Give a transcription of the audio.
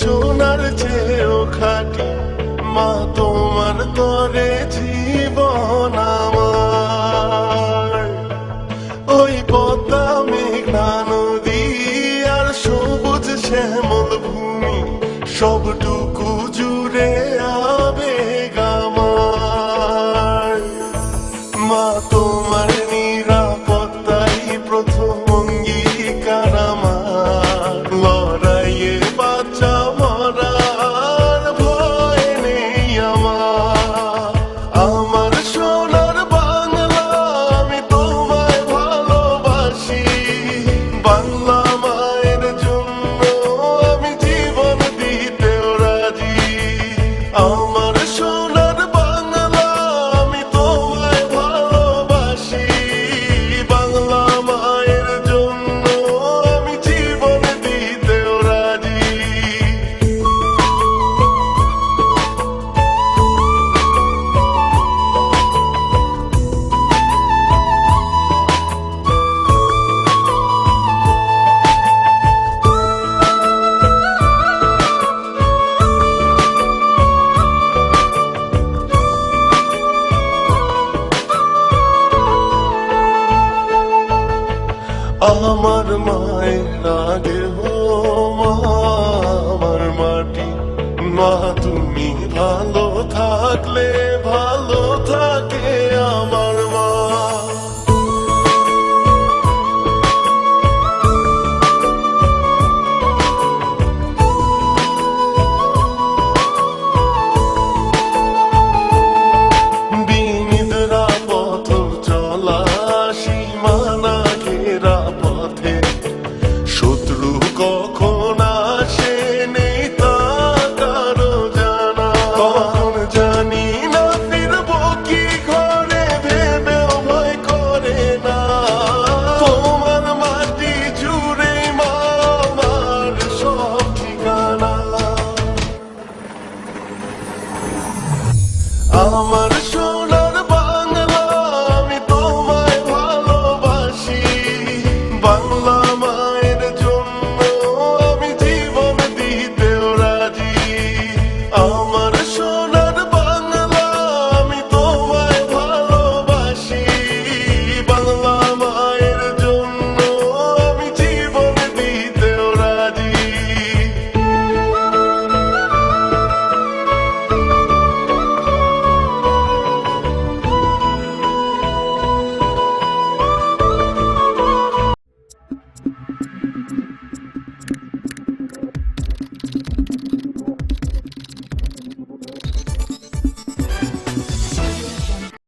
সোনার চেয়েও খাটি। মা তোমার তরে ঝি আমার মায়ের দেহ মা আমার মাটি। মা তুমি ভালো থাকলে ভালো